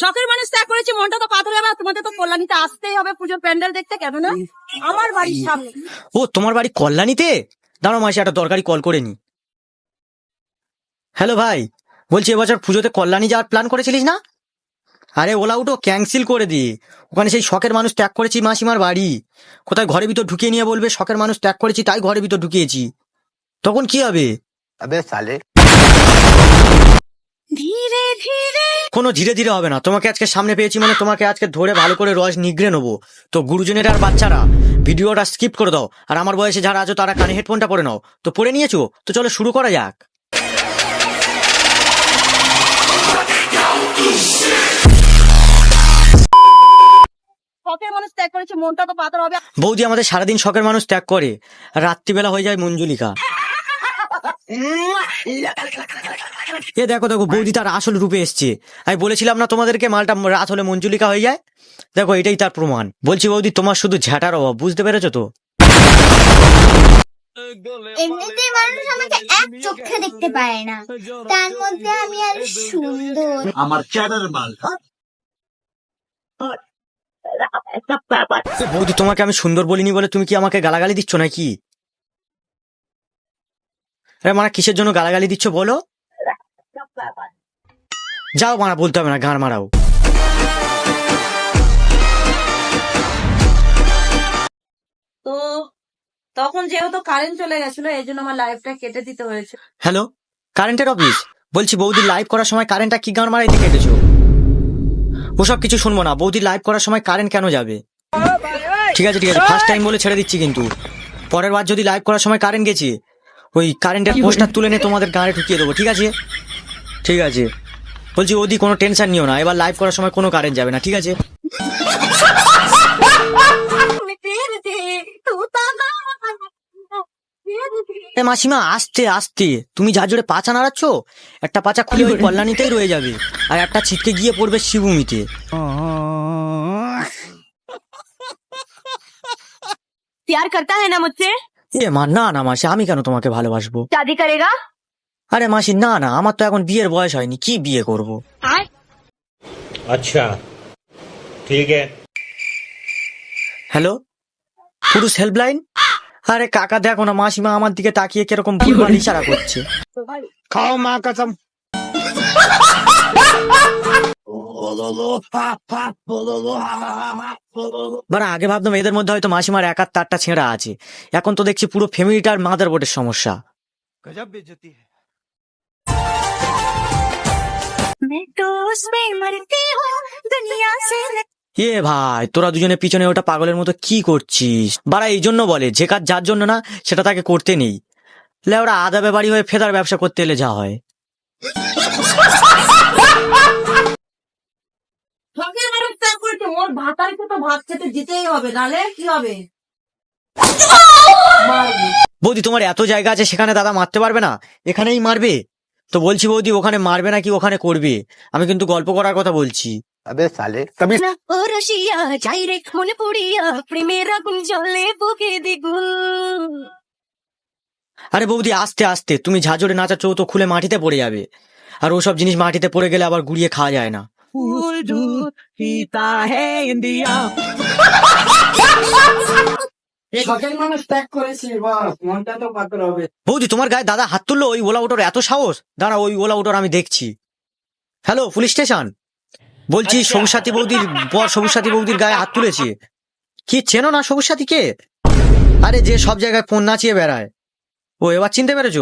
শখের মানুষ ত্যাগ করেছি মনটা তো পাথরে আবার তোমাদের তো কল্যাণীতে আসতেই হবে পুজোর প্যান্ডেল দেখতে কেন না আমার বাড়ির সামনে। ও তোমার বাড়ি কল্যাণীতে? দাঁড়ো মাসে একটা দরকারি কল করে নি। হ্যালো ভাই বলছি এবছর পুজোতে কল্যাণী যাওয়ার প্ল্যান করেছিলিস না? আরে ওলা উঠো ক্যান্সেল করে দি। ওখানে সেই শখের মানুষ ত্যাগ করেছি মাসিমার বাড়ি। কোথায় ঘরের ভিতর ঢুকিয়ে নিয়ে বলবে শখের মানুষ ত্যাগ করেছি তাই ঘরের ভিতর ঢুকিয়েছি। তখন কি হবে? আবে সালে। ধীরে ধীরে। কোনো ধীরে ধীরে হবে না। তোমাকে আজকে সামনে পেয়েছি মানে তোমাকে আজকে ধরে ভালো করে রস নিগড়ে নেব। তো গুরুজনের আর বাচ্চারা ভিডিওটা স্কিপ করে দাও। আর আমার বয়সে যারা আছো তারা কানে হেডফোনটা পরে নাও। তো পরে নিয়েছো? তো চলো শুরু করা যাক। শখের মানুষ ত্যাগ করেছি মনটা তো পাথর হবে। বৌদি আমাদের সারাদিন শখের মানুষ ত্যাগ করে। রাত্রিবেলা হয়ে যায় মঞ্জুলিকা। এ দেখো দেখো বৌদি তার আসল রূপে এসছে। আমি বলেছিলাম না তোমাদেরকে মালটা রাত হলে মঞ্জুলিকা হয়ে যায়? দেখো এটাই তার প্রমাণ। বলছি বৌদি তোমার শুধু ঝাঁটার অভাব বুঝতে পেরেছ তো? এমনিতেই মানুষ আমাকে এক চোখে দেখতে পারে না। তার মধ্যে আমি আর সুন্দর। আমার চ্যাটার মাল বৌদি তোমাকে আমি সুন্দর বলিনি বলে তুমি কি আমাকে গালাগালি দিচ্ছ নাকি? আরে মানে কিসের জন্য গালাগালি দিচ্ছ বলো? যাও মারা বলতে হবে না গান মারাও। তো তখন যেহেতু কারেন্ট চলে গেছিল এই জন্য আমার লাইফটা কেটে দিতে হয়েছে। হ্যালো কারেন্টের অফিস বলছি বৌদি লাইভ করার সময় কারেন্টটা কি গান মারাইতে কেটেছো ওসব কিছু শুনব না বৌদি লাইভ করার সময় কারেন্ট কেন যাবে? ঠিক আছে ঠিক আছে ফার্স্ট টাইম বলে ছেড়ে দিচ্ছি কিন্তু। পরের বার যদি লাইভ করার সময় কারেন্ট গেছে ওই কারেন্টের পোস্টার তুলে নিয়ে তোমাদের গানে ঢুকিয়ে দেবো ঠিক আছে ঠিক আছে বলছি ওদি কোনো টেনশন নিও না এবার লাইভ করার সময় কোনো কারেন্ট যাবে না ঠিক আছে এ মাসিমা আস্তে আস্তে তুমি যা জোরে পাচা নাড়াচ্ছ একটা পাচা খুলে ওই কল্যাণীতেই রয়ে যাবে আর একটা ছিটকে গিয়ে পড়বে শিবভূমিতে प्यार करता है ना मुझसे এ মা না না মাসি আমি কেন তোমাকে ভালোবাসবো शादी करेगा আরে মাসি না না আমার তো এখন বিয়ের বয়স হয়নি কি বিয়ে করব अच्छा ठीक है হ্যালো পুরুষ হেল্পলাইন আরে কাকা দেখো না মাসিমা আমার দিকে তাকিয়ে কিরকম ভুলভাল ইশারা করছে खाओ माँ कसम বারা আগে ভাবতাম এদের মধ্যে হয়তো মাসিমার একার তারটা ছেঁড়া আছে। এখন তো দেখছি পুরো ফ্যামিলিটার মাদার বোর্ডের সমস্যা। এ ভাই তোরা দুজনে পিছনে ওটা পাগলের মতো কি করছিস? বারা এই জন্য বলে যে কাজ যার জন্য না সেটা তাকে করতে নেই। লে ওরা আদা ব্যাপারী হয়ে ফেদার ব্যবসা করতে এলে যা হয়। বৌদি তোমার এত জায়গা আছে সেখানে দাদা মারতে পারবে না? এখানেই মারবে? তো বলছি বৌদি ওখানে মারবে না কি ওখানে করবে? আমি কিন্তু গল্প করার কথা বলছি। যাই রে আরে বৌদি আস্তে আস্তে তুমি ঝাঁঝরে নাচা চৌ তো খুলে মাটিতে পড়ে যাবে। আর ওসব জিনিস মাটিতে পড়ে গেলে আবার গুড়িয়ে খাওয়া যায় না। ত্যাগ করেছি বাস মনটা তো বৌদি তোমার গায়ে দাদা হাত তুললো ওই ওলা ওটোর এত সাহস? দাঁড়া ওই ওলা ওটোর আমি দেখছি। হ্যালো পুলিশ স্টেশন বলছি সবুজ সাথী বৌদির বর সবুজ সাথী বৌদির গায়ে হাত তুলেছে। কি চেনো না সবুজ সাথীকে আরে যে সব জায়গায় ফোন নাচিয়ে বেড়ায়। ও এবার চিনতে পেরেছ?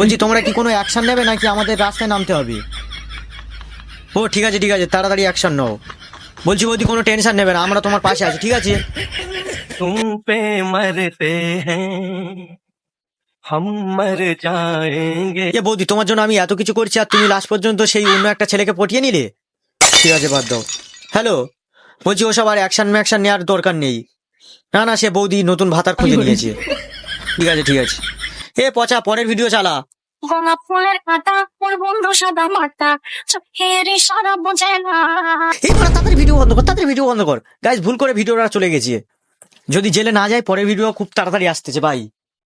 বলছি তোমরা কি কোনো অ্যাকশন নেবে নাকি আমাদের রাস্তায় নামতে হবে? ও ঠিক আছে ঠিক আছে তাড়াতাড়ি অ্যাকশন নাও। বলছি বৌদি কোনো টেনশন নেবে না আমরা তোমার পাশে আছি ঠিক আছে? তুম পে মরতে এ বৌদি তোমার জন্য আমি এত কিছু করছি আর তুমি লাস্ট পর্যন্ত সেই অন্য একটা ছেলেকে পটিয়ে নিলে? ঠিক আছে বাদ দাও। হ্যালো বলছি ও সব আর অ্যাকশন ম্যাকশন নেওয়ার দরকার নেই। না না সে বৌদি নতুন ভাতার খুঁজে নিয়েছে। ঠিক আছে ঠিক আছে। এ পচা পরের ভিডিও চালা। গোলাপ ফুলের কাঁটা ওর বন্ধু সাদা মাটা চোখের ইশারা বোঝে না। এই তাড়াতাড়ি ভিডিও বন্ধ কর তাদের ভিডিও বন্ধ কর। গাইজ ভুল করে ভিডিওটা চলে গেছে। যদি জেলে না যায় পরের ভিডিও খুব তাড়াতাড়ি আসতেছে ভাই